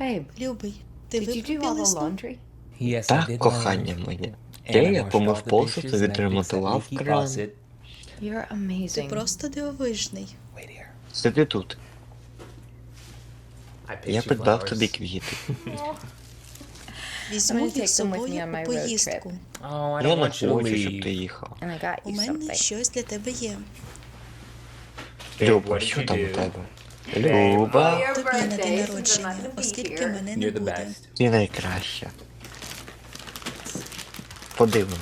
Babe, Любий, ти did you do випив all the білизну? laundry? Yes, I Так, кохання моє. Де я помив посуд і відремонтував кран. Ти просто дивовижний. Сиди тут. Я придбав тобі квіти. Візьму їх з собою у поїздку. Oh, Я не хочу, щоб ти їхав. У мене щось для тебе є. Люба, що там у тебе? Люба, Тобі на день народження, оскільки мене не буде. ти найкраща. Подивимо.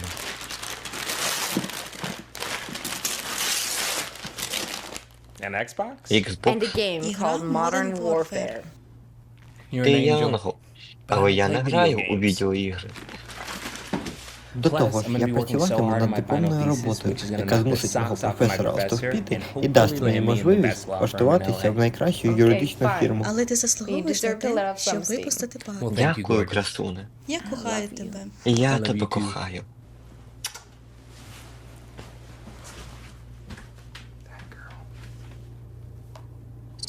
An Xbox? And Xbox. a game called Modern Modern Warfare. You're Ти an angel. янгол. Але я не граю у відеоігри. До того ж, я працюватиму над дипломною роботою, яка змусить мого професора остовпіти і дасть мені можливість влаштуватися в найкращу юридичну фірму. Але ти заслуговуєш на те, щоб випустити пар. Well, thank you, Дякую, красуне. Я кохаю тебе. Я тебе кохаю.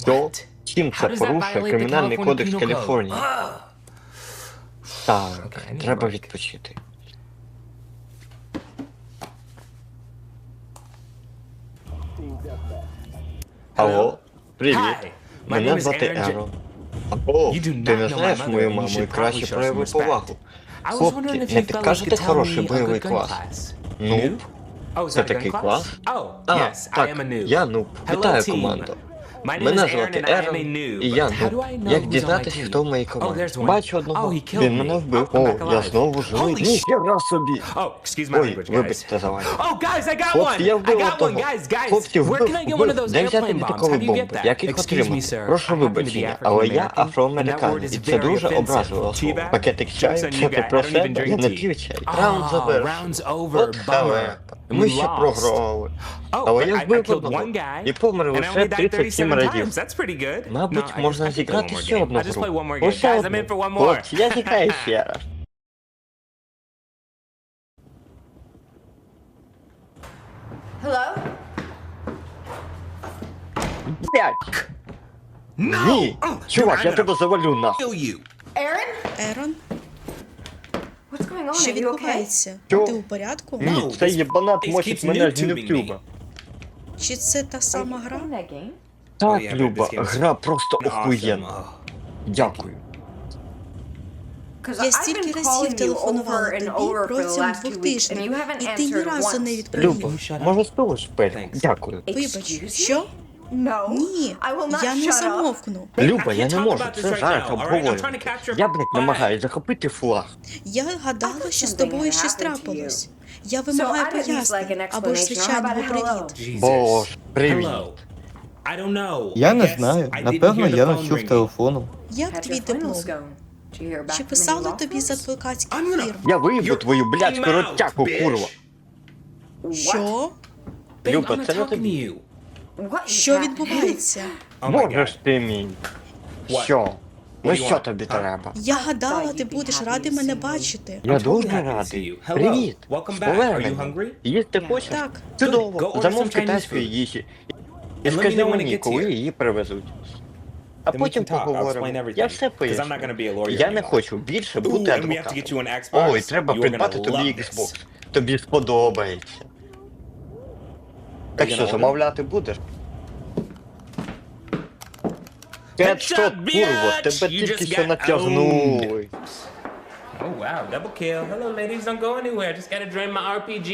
Що? Чим це порушує Кримінальний кодекс Каліфорнії? Так, треба відпочити. Алло, привіт. Мене звати Ерон. О, ти не знаєш мою маму і краще прояви повагу. Хлопці, не підкажете хороший бойовий клас? Нуб? Oh, Це такий клас? Oh, А, так, я нуб. Вітаю, team. Командо. My name Мене is Aaron звати and I am a Ерон, і я But how do нуб. Як дізнатися, хто в моїй Oh, команді? there's one. Бачу Oh, одного. Він me. мене вбив. Oh, О, я знову живий. Ніхера собі. Oh, excuse my Ой, guys. вибачте за got Хлопці, я one. Вбив одного. guys, guys. Хлопці, Where вбив, can I get one of вбив. those Де взяти airplane bombs? літакові How do you бомби? get that? Як їх Excuse me, отримати? sir. Прошу вибачення, але я афроамериканець, і це дуже образливо слово. Пакетик чаю, Joke's on це you ти guys. про себе, я не п'ю чай. Раунд Ah, завершено. От халепа. Ми ще програли. Oh, Але я killed одного. І помер лише only died 37 37 разів. Мабуть, можна зіграти ще одну гру. Лише одну. Хлопці, я зіграю ще раз. Hello? Блять! Ні! Oh, Чувак, я тебе завалю нахуй. Ерон, on? Що Are you okay? відбувається? Що? Ти у порядку? Ні, No, цей єбанат мочить мене з Ютуба. Чи це та сама гра? Так, Люба, гра просто охуєнна. Дякую. Я стільки разів телефонувала тобі протягом двох тижнів, і ти ні разу не відповів. Люба, може стулиш пельку? Дякую. Вибач, що? No. Ні, I will not я не shut up. замовкну. Люба, я не можу, це зараз обговорювати. Я, блядь, flag. намагаюсь захопити флаг. Я гадала, що з тобою щось трапилось. Я вимагаю пояснень або ж звичайного привіт. Боже, привіт. Я не знаю. Напевно, я phone не чув ringing. телефону. Як твій диплом? Чи писали тобі з адвокатських фірм? Я виїбу Your твою блядську mouth, ротяку, bitch. курва. Що? Люба, це не тобі. Що відбувається? Oh ж ти мій. Що? Ну що тобі треба? Я гадала, ти будеш радий мене бачити. Я дуже радий. Привіт. Welcome З back. Are you поверненням. hungry? Їсти хочеш? Так. Чудово. Замов китайської їжі. І скажи мені, коли її привезуть. А потім поговоримо. Я все поясню. Я не хочу більше бути адвокатом. Ой, треба придбати тобі. Xbox. Тобі сподобається. Так you що, gonna order? замовляти будеш? Кетчуп, Headshot, курво, bitch! тебе You тільки just що got натягнули. Oh wow, double kill. Hello, ladies. Don't go anywhere. Just gotta drain my RPG.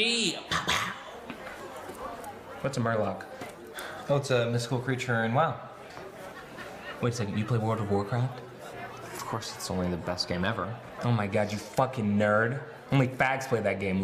What's a Murloc? Oh, it's a mystical creature in WoW. Wait a second. You play World of Warcraft? Of course, it's only the best game ever. Oh my god, you fucking nerd. Only fags play that game.